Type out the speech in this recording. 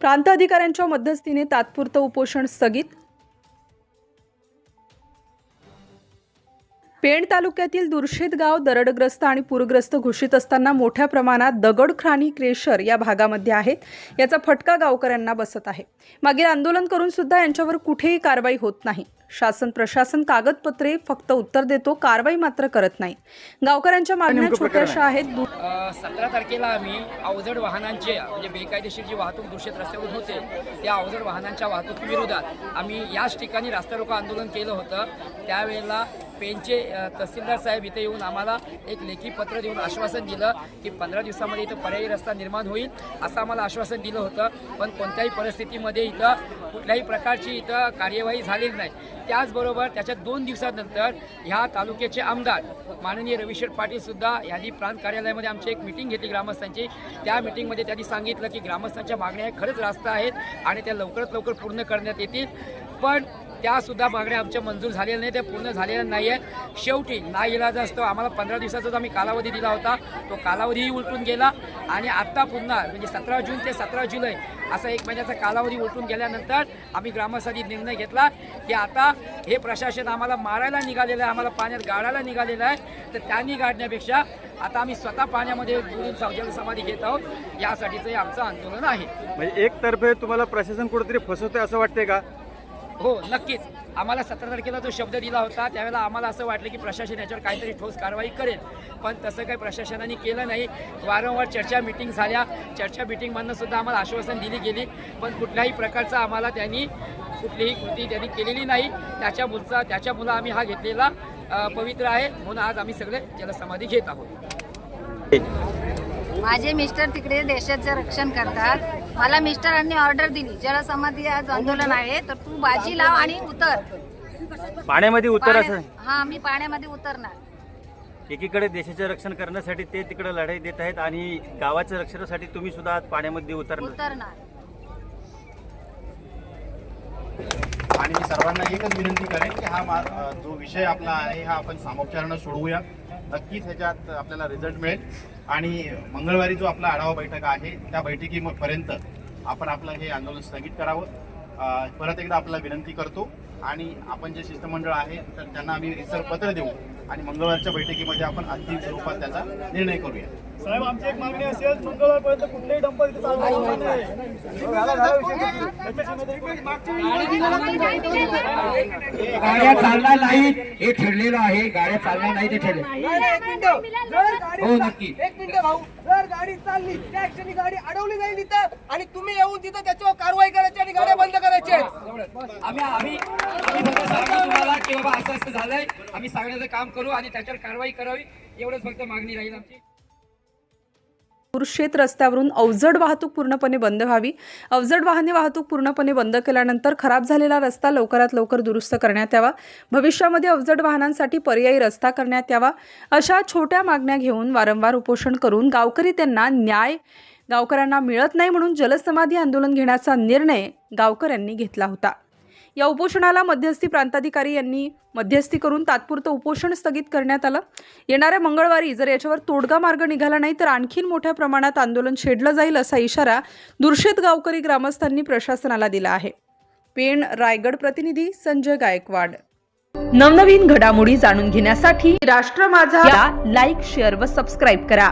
प्रांत अधिकाऱ्यांच्या मध्यस्थीने तात्पुरतं उपोषण स्थगित. पेण तालुक्यातील दुर्शेत गाव दरडग्रस्त आणि पूरग्रस्त घोषित असताना मोठ्या प्रमाणात दगडखाणी क्रेशर या भागामध्ये आहेत. याचा फटका गावकऱ्यांना बसत आहे. मागील आंदोलन करून सुद्धा यांच्यावर कुठेही कारवाई होत नाही. शासन प्रशासन कागदपत्रे फक्त उत्तर देतो कारवाई मात्र करत नाही. गावकऱ्यांच्या मागण्या छोट्याशा आहेत. सतरा तारखेला आम्ही अवजड वाहनांचे म्हणजे बेकायदेशीर जी वाहतूक दूषित रस्त्यावर होते त्या अवजड वाहनांच्या वाहतुकीविरोधात आम्ही याच ठिकाणी रास्ता रोको आंदोलन केलं होतं. त्यावेळेला पेनचे तहसीलदार साहेब इथे येऊन आम्हाला एक लेखी पत्र देऊन आश्वासन दिलं की पंधरा दिवसामध्ये इथं पर्यायी रस्ता निर्माण होईल असं आम्हाला आश्वासन दिलं होतं. पण कोणत्याही परिस्थितीमध्ये इथं कुठल्याही प्रकारची इथं कार्यवाही झालेली नाही. त्याचबरोबर त्याच्या दोन दिवसानंतर ह्या तालुक्याचे आमदार माननीय रविशेठ पाटीलसुद्धा यांनी प्रांत कार्यालयामध्ये आमची एक मिटिंग घेतली ग्रामस्थांची. त्या मिटिंगमध्ये त्यांनी सांगितलं की ग्रामस्थांच्या मागण्या ह्या खरंच रास्त आहेत आणि त्या लवकरात लवकर पूर्ण करण्यात येतील. पण त्यासुद्धा मागण्या आमच्या मंजूर झालेल्या नाही त्या पूर्ण झालेल्या नाही आहे शेवटी ना इलाज असतो आम्हाला पंधरा दिवसाचा जो आम्ही कालावधी दिला होता. तो कालावधीही उलटून गेला आणि आत्ता पुन्हा म्हणजे सतरा जून ते सतरा जुलै असा एक महिन्याचा कालावधी उलटून गेल्यानंतर आम्ही ग्रामस्थांनी निर्णय घेतला की आता हे प्रशासन आम्हाला मारायला निघालेलं आहे आम्हाला पाण्यात गाडायला निघालेलं आहे. तर त्यांनी गाडण्यापेक्षा आता आम्ही स्वतः पाण्यामध्ये बुडून सावजेल समाधी घेत आहोत. यासाठीचं हे आमचं आंदोलन आहे. म्हणजे एकतर्फे तुम्हाला प्रशासन कुठेतरी फसवतंय असं वाटतंय का? हो नक्कीच. आम्हाला सतरा तारखेला जो शब्द दिला होता त्यावेळेला आम्हाला असं वाटलं की प्रशासन याच्यावर काहीतरी ठोस कारवाई करेल. पण तसं काही प्रशासनाने केलं नाही. वारंवार चर्चा मिटिंग झाल्या. चर्चा मिटिंगमधनं सुद्धा आम्हाला आश्वासन दिली गेली. पण कुठल्याही प्रकारचा आम्हाला त्यांनी कुठलीही कृती त्यांनी केलेली नाही. त्याच्या मुलचा त्याच्या मुला आम्ही हा घेतलेला पवित्र आहे. म्हणून आज आम्ही सगळे जलसमाधी घेत आहोत. माझे मिस्टर तिकडे देशाचं रक्षण करतात. मला मिस्टरांनी ऑर्डर दिली. जलसमाधी आज आंदोलन आहे. तर तू बाजी लाव आणि उतर. पाण्यामध्ये उतर असं. पाण्या- हा मी पाण्यामध्ये उतरणार. एकीकडे देशाचे रक्षण करण्यासाठी ते तिकडे लढाई देत आहेत आणि गावाच्या रक्षणासाठी तुम्ही सुद्धा आज पाण्यामध्ये उतरणार. उतरणार. आणि मी सर्वांना एकच विनंती करेन की हा मा- अ, जो विषय आपला आहे हा आपण सामोपचारानं सोडवूया. नक्कीच ह्याच्यात आपल्याला रिझल्ट मिळेल. आणि मंगळवारी जो आपला आढावा बैठक आहे त्या बैठकीपर्यंत आपण आपलं हे आंदोलन स्थगित करावं. परत एकदा आपल्याला विनंती करतो आणि आपण जे शिष्टमंडळ आहे तर त्यांना आम्ही रिसर पत्र देऊ आणि मंगळवारच्या बैठकीमध्ये आपण अंतिम स्वरूपात त्याचा निर्णय करूया. साहेब आमची एक मागणी असेल मंगळवारपर्यंत कुठलेही डंपर इथे गाड्या चालणार नाहीत. हे ठरलेलं आहे. गाड्या चालणार नाही ते ठरले हो नक्की. एक मिनिट भाऊ. जर गाडी चालली त्या क्षणी गाडी अडवली जाईल तिथं आणि तुम्ही येऊन तिथं त्याच्यावर कारवाई करायची आणि गाड्या बंद करायच्या आम्ही आम्ही आम्ही फक्त सांगतो तुम्हाला की बाबा असं असं झालंय. आम्ही सांगण्याचं काम करू आणि त्याच्यावर कारवाई करावी. एवढंच फक्त मागणी राहील आमची. शेत रस्त्यावरून अवजड वाहतूक पूर्णपणे बंद व्हावी. अवजड वाहने वाहतूक पूर्णपणे बंद केल्यानंतर खराब झालेला रस्ता लवकरात लवकर दुरुस्त करण्यात यावा. भविष्यामध्ये अवजड वाहनांसाठी पर्यायी रस्ता करण्यात यावा. अशा छोट्या मागण्या घेऊन वारंवार उपोषण करून गावकरी त्यांना न्याय गावकऱ्यांना मिळत नाही म्हणून जलसमाधी आंदोलन घेण्याचा निर्णय गावकऱ्यांनी घेतला होता. या उपोषणाला मध्यस्थी प्रांताधिकारी यांनी मध्यस्थी करून तात्पुरतं उपोषण स्थगित करण्यात आलं. येणाऱ्या मंगळवारी जर याच्यावर तोडगा मार्ग निघाला नाही तर आणखीन मोठ्या प्रमाणात आंदोलन छेडलं जाईल असा इशारा दुर्शेत गावकरी ग्रामस्थांनी प्रशासनाला दिला आहे. पेण रायगड प्रतिनिधी संजय गायकवाड. नवनवीन घडामोडी जाणून घेण्यासाठी राष्ट्र माझा लाईक शेअर व सबस्क्राईब करा.